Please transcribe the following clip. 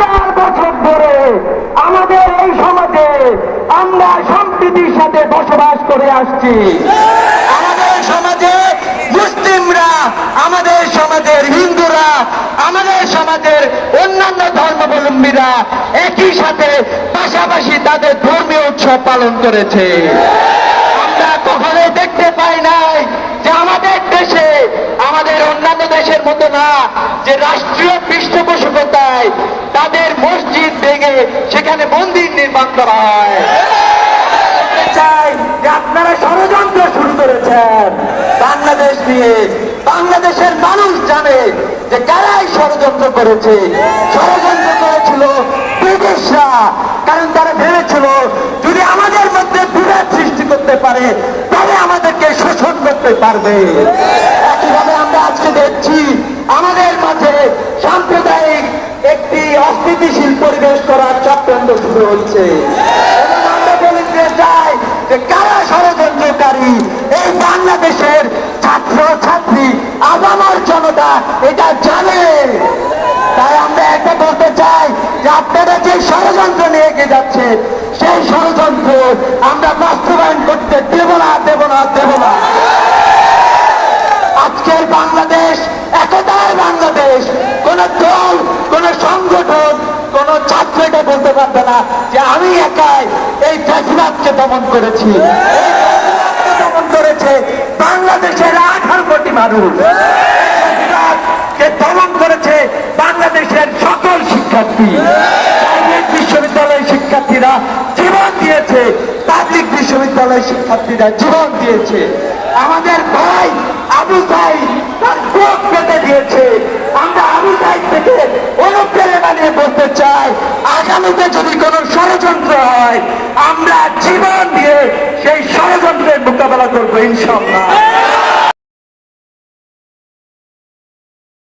হাজার বছর ধরে আমাদের এই সমাজে আমরা সম্প্রীতির সাথে বসবাস করে আসছি। আমাদের সমাজে মুসলিমরা, আমাদের সমাজের হিন্দুরা, আমাদের সমাজের অন্যান্য ধর্মাবলম্বীরা একই সাথে পাশাপাশি তাদের ধর্মীয় উৎসব পালন করেছে। আমরা কখনোই দেখতে পাই নাই যে আমাদের দেশে, আমাদের অন্যান্য দেশের মতো না, যে রাষ্ট্রীয় তাদের মসজিদ ভেঙে সেখানে মন্দির নির্মাণ করা হয়। চাই আপনারা ষড়যন্ত্র শুরু করেছেন। বাংলাদেশ নিয়ে বাংলাদেশের মানুষ জানে যে কারাই ষড়যন্ত্র করেছে। ষড়যন্ত্র করেছিল ব্রিটিশরা, কারণ তারা ভেবেছিল যদি আমাদের মধ্যে বিভেদ সৃষ্টি করতে পারে, তবে আমাদেরকে শোষণ করতে পারবে। একইভাবে আমরা আজকে দেখছি হচ্ছে কারা ষড়যন্ত্রকারী, এই বাংলাদেশের ছাত্র ছাত্রী আগামার জনতা এটা জানে। তাই আমরা একটা বলতে চাই যে আপনারা যে ষড়যন্ত্র নিয়ে এগিয়ে যাচ্ছেন, সেই ষড়যন্ত্র আমরা বাস্তবায়ন করতে দেব না দেব না দেব না। আজকের বাংলাদেশ একতার বাংলাদেশ কোন দল কোন সংগঠন কোন ছাত্র এটা বলতে পারবে না যে আমি একাই এই ফ্যাসিবাদকে দমন করেছি। দমন করেছে বাংলাদেশের আঠারো কোটি মানুষ। দমন করেছে বাংলাদেশের সকল শিক্ষার্থী। বিশ্ববিদ্যালয়ের শিক্ষার্থীরা জীবন দিয়েছে, পাবলিক বিশ্ববিদ্যালয়ের শিক্ষার্থীরা জীবন দিয়েছে। আমাদের ভাই আবু সাইদ তার চোখ দিয়েছে। অনুপ্রেরণা নিয়ে বলতে চাই, আগামীতে যদি কোনো ষড়যন্ত্র হয়, আমরা জীবন দিয়ে সেই ষড়যন্ত্রের মোকাবেলা করব ইনশাল্লাহ